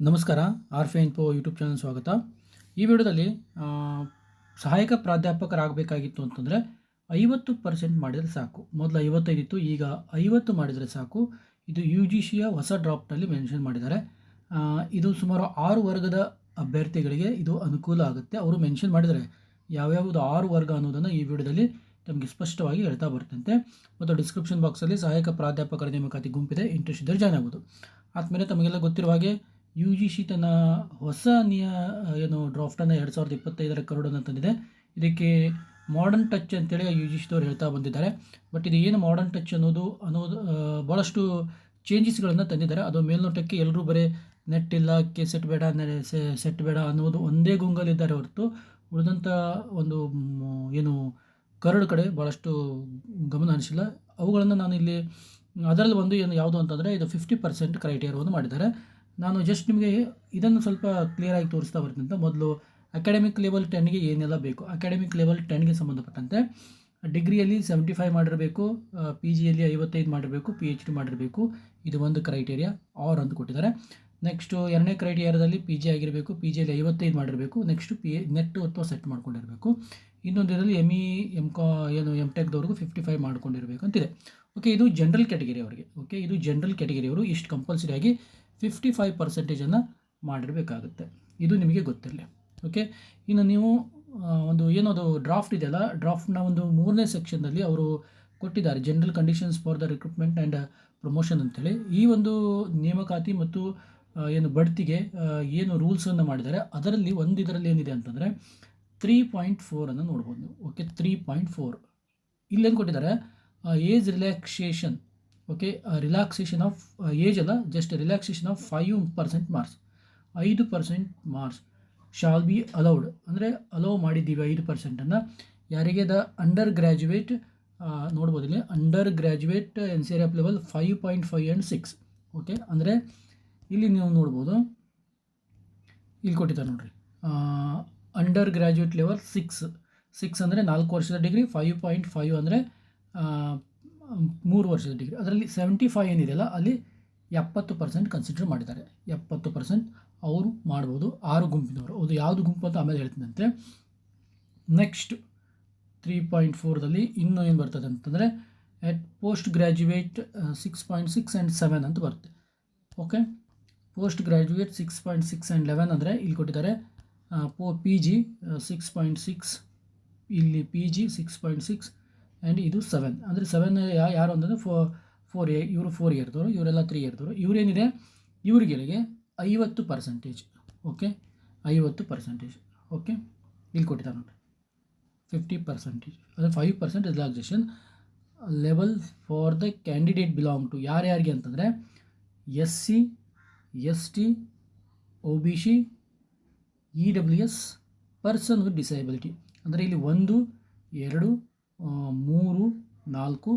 ನಮಸ್ಕಾರ ಆರ್ ಫೆ info YouTube channel ಸ್ವಾಗತ. ಈ ವಿಡಿಯೋದಲ್ಲಿ ಸಹಾಯಕ ಪ್ರಾಧ್ಯಾಪಕರಾಗಬೇಕಾಗಿತ್ತು ಅಂತಂದರೆ ಐವತ್ತು ಪರ್ಸೆಂಟ್ ಮಾಡಿದರೆ ಸಾಕು. ಮೊದಲು ಐವತ್ತೈದಿತ್ತು, ಈಗ ಐವತ್ತು ಮಾಡಿದರೆ ಸಾಕು. ಇದು ಯು ಜಿ ಸಿಯ ಹೊಸ ಡ್ರಾಫ್ಟಲ್ಲಿ ಮೆನ್ಷನ್ ಮಾಡಿದ್ದಾರೆ. ಇದು ಸುಮಾರು ಆರು ವರ್ಗದ ಅಭ್ಯರ್ಥಿಗಳಿಗೆ ಇದು ಅನುಕೂಲ ಆಗುತ್ತೆ. ಅವರು ಮೆನ್ಷನ್ ಮಾಡಿದ್ದಾರೆ ಯಾವ್ಯಾವುದು ಆರು ವರ್ಗ ಅನ್ನೋದನ್ನು ಈ ವಿಡಿಯೋದಲ್ಲಿ ತಮಗೆ ಸ್ಪಷ್ಟವಾಗಿ ಹೇಳ್ತಾ ಬರ್ತಂತೆ. ಮತ್ತು ಡಿಸ್ಕ್ರಿಪ್ಷನ್ ಬಾಕ್ಸಲ್ಲಿ ಸಹಾಯಕ ಪ್ರಾಧ್ಯಾಪಕರ ನೇಮಕಾತಿ ಗುಂಪಿದೆ. ಇಂಟ್ರೆಸ್ಟ್ ಇದ್ದರೆ ಜಾಯ್ನ್ ಆಗ್ಬೋದು. ಆದಮೇಲೆ ತಮಗೆಲ್ಲ ಗೊತ್ತಿರುವ ಹಾಗೆ ಯು ಜಿ ಸಿ ತನ್ನ ಹೊಸ ನಿಯ, ಏನು ಡ್ರಾಫ್ಟನ್ನು ಎರಡು ಸಾವಿರದ ಇಪ್ಪತ್ತೈದರ ಕರಡನ್ನು ತಂದಿದೆ. ಇದಕ್ಕೆ ಮಾಡರ್ನ್ ಟಚ್ ಅಂತೇಳಿ ಯು ಜಿ ಸಿದವ್ರು ಹೇಳ್ತಾ ಬಂದಿದ್ದಾರೆ. ಬಟ್ ಇದು ಏನು ಮಾಡರ್ನ್ ಟಚ್ ಅನ್ನೋದು ಅನ್ನೋದು ಭಾಳಷ್ಟು ಚೇಂಜಸ್ಗಳನ್ನು ತಂದಿದ್ದಾರೆ. ಅದು ಮೇಲ್ನೋಟಕ್ಕೆ ಎಲ್ಲರೂ ಬರೀ ನೆಟ್ ಇಲ್ಲ ಕೆ ಸೆಟ್ ಬೇಡ ಸೆಟ್ ಬೇಡ ಅನ್ನೋದು ಒಂದೇ ಗುಂಗಲಿದ್ದಾರೆ ಹೊರತು ಉಳಿದಂಥ ಒಂದು ಏನು ಕರಡು ಕಡೆ ಭಾಳಷ್ಟು ಗಮನ ಹರಿಸಿಲ್ಲ. ಅವುಗಳನ್ನು ನಾನು ಇಲ್ಲಿ ಅದರಲ್ಲಿ ಒಂದು ಏನು ಯಾವುದು ಅಂತಂದರೆ ಇದು ಫಿಫ್ಟಿ ಪರ್ಸೆಂಟ್ ಕ್ರೈಟೇರಿಯಾವನ್ನು ಮಾಡಿದ್ದಾರೆ. ನಾನು ಜಸ್ಟ್ ನಿಮಗೆ ಇದನ್ನು ಸ್ವಲ್ಪ ಕ್ಲಿಯರಾಗಿ ತೋರಿಸ್ತಾ ಬರ್ತೀನಿ ಅಂತ. ಮೊದಲು ಅಕಾಡೆಮಿಕ್ ಲೆವೆಲ್ ಟೆನ್ಗೆ ಏನೆಲ್ಲ ಬೇಕು? ಅಕಾಡೆಮಿಕ್ ಲೆವೆಲ್ ಟೆನ್ಗೆ ಸಂಬಂಧಪಟ್ಟಂತೆ ಡಿಗ್ರಿಯಲ್ಲಿ ಸೆವೆಂಟಿ ಫೈವ್ ಮಾಡಿರಬೇಕು ಪಿ ಜಿಯಲ್ಲಿ ಐವತ್ತೈದು ಮಾಡಿರಬೇಕು ಪಿ ಎಚ್ ಡಿ ಮಾಡಿರಬೇಕು. ಇದು ಒಂದು ಕ್ರೈಟೇರಿಯಾ ಆರ್ ಅಂತ ಕೊಟ್ಟಿದ್ದಾರೆ. ನೆಕ್ಸ್ಟು ಎರಡನೇ ಕ್ರೈಟೇರಿಯಾದಲ್ಲಿ ಪಿ ಜಿ ಆಗಿರಬೇಕು ಪಿ ಜಿಯಲ್ಲಿ ಐವತ್ತೈದು ಮಾಡಿರಬೇಕು. ನೆಕ್ಸ್ಟು ಪಿ ನೆಟ್ ಅಥವಾ ಸೆಟ್ ಮಾಡ್ಕೊಂಡಿರಬೇಕು. ಇನ್ನೊಂದು ಇದರಲ್ಲಿ ಎಂ ಇ ಎಂ ಕಾ ಏನು ಎಂ ಟೆಕ್ದವ್ರಿಗೂ ಫಿಫ್ಟಿ ಫೈವ್ ಮಾಡ್ಕೊಂಡಿರಬೇಕು ಅಂತಿದೆ. ಓಕೆ ಇದು ಜನರಲ್ ಕ್ಯಾಟಗರಿ ಅವರಿಗೆ. ಓಕೆ ಇದು ಜನರಲ್ ಕ್ಯಾಟಗರಿ ಅವರು ಇಷ್ಟು ಕಂಪಲ್ಸರಿ ಆಗಿ ಫಿಫ್ಟಿ ಫೈವ್ ಪರ್ಸೆಂಟೇಜನ್ನು ಮಾಡಿರಬೇಕಾಗುತ್ತೆ. ಇದು ನಿಮಗೆ ಗೊತ್ತಿರಲಿ. ಓಕೆ ಇನ್ನು ನೀವು ಒಂದು ಏನದು ಡ್ರಾಫ್ಟ್ ಇದೆಯಲ್ಲ ಡ್ರಾಫ್ಟ್ನ ಒಂದು ಮೂರನೇ ಸೆಕ್ಷನ್ನಲ್ಲಿ ಅವರು ಕೊಟ್ಟಿದ್ದಾರೆ general conditions for the recruitment and promotion ಅಂತೇಳಿ. ಈ ಒಂದು ನೇಮಕಾತಿ ಮತ್ತು ಏನು ಬಡ್ತಿಗೆ ಏನು ರೂಲ್ಸನ್ನು ಮಾಡಿದ್ದಾರೆ, ಅದರಲ್ಲಿ ಒಂದು ಇದರಲ್ಲಿ ಏನಿದೆ ಅಂತಂದರೆ ತ್ರೀ ಪಾಯಿಂಟ್ ಫೋರನ್ನು ನೋಡ್ಬೋದು. ಓಕೆ ತ್ರೀ ಪಾಯಿಂಟ್ ಫೋರ್ ಇಲ್ಲೇನು ಕೊಟ್ಟಿದ್ದಾರೆ? Age relaxation okay relaxation of age ಅಲ್ಲ just relaxation of five percent marks ಐದು percent marks shall be allowed ಅಂದರೆ ಅಲೋ ಮಾಡಿದ್ದೀವಿ ಐದು ಪರ್ಸೆಂಟನ್ನು ಯಾರಿಗೆ ದ ಅಂಡರ್ ಗ್ರ್ಯಾಜುಯೇಟ್ ನೋಡ್ಬೋದು ಇಲ್ಲಿ. Under graduate N C R F level five point five and six okay ಅಂದರೆ ಇಲ್ಲಿ ನೀವು ನೋಡ್ಬೋದು. ಇಲ್ಲಿ ಕೊಟ್ಟಿದ್ದಾರೆ ನೋಡಿರಿ. Under graduate level six six ಅಂದರೆ ನಾಲ್ಕು ವರ್ಷದ ಡಿಗ್ರಿ ಫೈವ್ ಪಾಯಿಂಟ್ ಫೈವ್ ಅಂದರೆ ಮೂರು ವರ್ಷದ ಡಿಗ್ರಿ ಅದರಲ್ಲಿ ಸೆವೆಂಟಿ ಫೈವ್ ಏನಿದೆಯಲ್ಲ, ಅಲ್ಲಿ ಎಪ್ಪತ್ತು ಪರ್ಸೆಂಟ್ ಕನ್ಸಿಡರ್ ಮಾಡಿದ್ದಾರೆ. ಎಪ್ಪತ್ತು ಪರ್ಸೆಂಟ್ ಅವರು ಮಾಡ್ಬೋದು, ಆರು ಗುಂಪಿನವರು. ಅದು ಯಾವುದು ಗುಂಪು ಅಂತ ಆಮೇಲೆ ಹೇಳ್ತಿದ್ದಂತೆ ನೆಕ್ಸ್ಟ್ ತ್ರೀ ಪಾಯಿಂಟ್ ಫೋರ್ದಲ್ಲಿ ಇನ್ನೂ ಏನು ಬರ್ತದೆ ಅಂತಂದರೆ at post graduate six point six and seven ಅಂತ ಬರುತ್ತೆ. Okay post graduate six point six and eleven ಅಂದರೆ ಇಲ್ಲಿ ಕೊಟ್ಟಿದ್ದಾರೆ ಪೋ P G six point six ಇಲ್ಲಿ P G six point six and ಇದು ಸೆವೆನ್ ಅಂದರೆ ಸೆವೆನ್ ಯಾರು ಅಂತಂದರೆ ಫೋ ಫೋರ್ ಇಯರ್ ಇವರು ಫೋರ್ ಇಯರ್ದವರು ಇವರೆಲ್ಲ ತ್ರೀ ಇಯರ್ದವರು ಇವರೇನಿದೆ? ಇವ್ರಿಗೆ ಐವತ್ತು ಪರ್ಸೆಂಟೇಜ್ ಓಕೆ ಐವತ್ತು ಪರ್ಸೆಂಟೇಜ್ ಓಕೆ ಇಲ್ಲಿ ಕೊಟ್ಟಿದ್ದಾರೆ ನೋಡಿ ಫಿಫ್ಟಿ ಪರ್ಸೆಂಟೇಜ್ ಅಂದರೆ five percent relaxation level for the candidate belong to ಯಾರ್ಯಾರಿಗೆ ಅಂತಂದರೆ S C S T O B C E W S person with disability ಅಂದರೆ ಇಲ್ಲಿ ಒಂದು, ಎರಡು ಮೂರು, ನಾಲ್ಕು,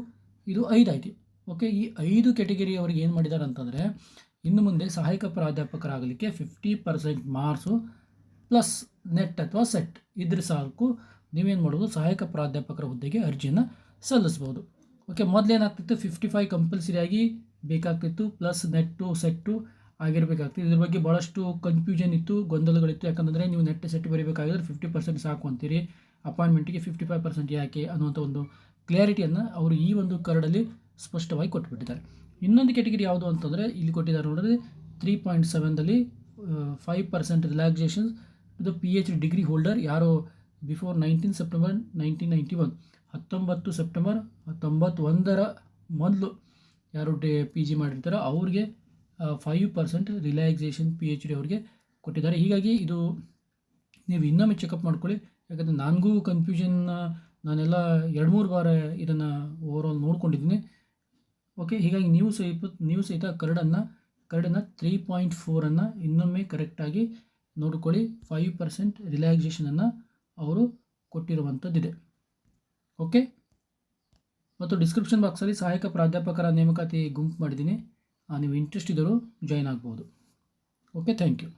ಇದು ಐದು ಆಯಿತು ಓಕೆ ಈ ಐದು ಕ್ಯಾಟಗರಿಯವರಿಗೆ ಏನು ಮಾಡಿದ್ದಾರೆ ಅಂತಂದರೆ ಇನ್ನು ಮುಂದೆ ಸಹಾಯಕ ಪ್ರಾಧ್ಯಾಪಕರಾಗಲಿಕ್ಕೆ fifty percent marks plus NET ಅಥವಾ ಸೆಟ್ ಇದ್ರ ಸಾಕು, ನೀವೇನು ಮಾಡ್ಬೋದು ಸಹಾಯಕ ಪ್ರಾಧ್ಯಾಪಕರ ಹುದ್ದೆಗೆ ಅರ್ಜಿಯನ್ನು ಸಲ್ಲಿಸ್ಬೋದು. ಓಕೆ ಮೊದಲೇನಾಗ್ತಿತ್ತು ಫಿಫ್ಟಿ ಫೈವ್ ಕಂಪಲ್ಸರಿಯಾಗಿ ಬೇಕಾಗ್ತಿತ್ತು ಪ್ಲಸ್ ನೆಟ್ಟು ಸೆಟ್ಟು ಆಗಿರಬೇಕಾಗ್ತಿತ್ತು. ಇದ್ರ ಬಗ್ಗೆ ಭಾಳಷ್ಟು ಕನ್ಫ್ಯೂಷನ್ ಇತ್ತು, ಗೊಂದಲಗಳಿತ್ತು. ಯಾಕಂದರೆ ನೀವು ನೆಟ್ ಸೆಟ್ ಬರೀಬೇಕಾಗಿದ್ರೆ ಫಿಫ್ಟಿ ಪರ್ಸೆಂಟ್ ಸಾಕು ಅಂತೀರಿ. ಅಪಾಯಿಂಟ್ಮೆಂಟಿಗೆ ಫಿಫ್ಟಿ ಫೈವ್ ಪರ್ಸೆಂಟ್ ಯಾಕೆ ಅನ್ನುವಂಥ ಒಂದು ಕ್ಲಾರಿಟಿಯನ್ನು ಅವರು ಈ ಒಂದು ಕರಡಲ್ಲಿ ಸ್ಪಷ್ಟವಾಗಿ ಕೊಟ್ಟುಬಿಟ್ಟಿದ್ದಾರೆ ಇನ್ನೊಂದು ಕೆಟಗರಿ ಯಾವುದು ಅಂತಂದರೆ ಇಲ್ಲಿ ಕೊಟ್ಟಿದ್ದಾರೆ ನೋಡಿದ್ರೆ ತ್ರೀ ಪಾಯಿಂಟ್ ಸೆವೆನ್ದಲ್ಲಿ ಫೈವ್ ಪರ್ಸೆಂಟ್ ರಿಲ್ಯಾಕ್ಸೇಷನ್ಸ್ ಇದು P H D degree holder ಯಾರು before nineteen September nineteen ninety one ಹತ್ತೊಂಬತ್ತು ಸೆಪ್ಟೆಂಬರ್ ತೊಂಬತ್ತೊಂದರ ಮೊದಲು ಯಾರು ಡೇ ಪಿ ಜಿ ಮಾಡಿರ್ತಾರೋ ಅವ್ರಿಗೆ five percent relaxation P H D ಅವ್ರಿಗೆ ಕೊಟ್ಟಿದ್ದಾರೆ. ಹೀಗಾಗಿ ಇದು ನೀವು ಇನ್ನೊಮ್ಮೆ ಚೆಕಪ್ ಮಾಡ್ಕೊಳ್ಳಿ. ಯಾಕಂದರೆ ನನಗೂ ಕನ್ಫ್ಯೂಷನ್ ನಾನೆಲ್ಲ ಎರಡು ಮೂರು ಬಾರ ಇದನ್ನು ಓವರಾಲ್ ನೋಡ್ಕೊಂಡಿದ್ದೀನಿ. ಓಕೆ ಹೀಗಾಗಿ ನೀವು ಸಹಿತ ನೀವು ಸಹಿತ ಕರಡನ್ನು ಕರಡನ್ನು ತ್ರೀ ಪಾಯಿಂಟ್ ಫೋರನ್ನು ಇನ್ನೊಮ್ಮೆ ಕರೆಕ್ಟಾಗಿ ನೋಡ್ಕೊಳ್ಳಿ. ಫೈವ್ ಪರ್ಸೆಂಟ್ ರಿಲ್ಯಾಕ್ಸೇಷನನ್ನು ಅವರು ಕೊಟ್ಟಿರುವಂಥದ್ದಿದೆ. ಓಕೆ ಮತ್ತು ಡಿಸ್ಕ್ರಿಪ್ಷನ್ ಬಾಕ್ಸಲ್ಲಿ ಸಹಾಯಕ ಪ್ರಾಧ್ಯಾಪಕರ ನೇಮಕಾತಿ ಗುಂಪು ಮಾಡಿದ್ದೀನಿ. ನೀವು ಇಂಟ್ರೆಸ್ಟ್ ಇದ್ದರೂ ಜಾಯ್ನ್ ಆಗ್ಬೋದು. Okay thank you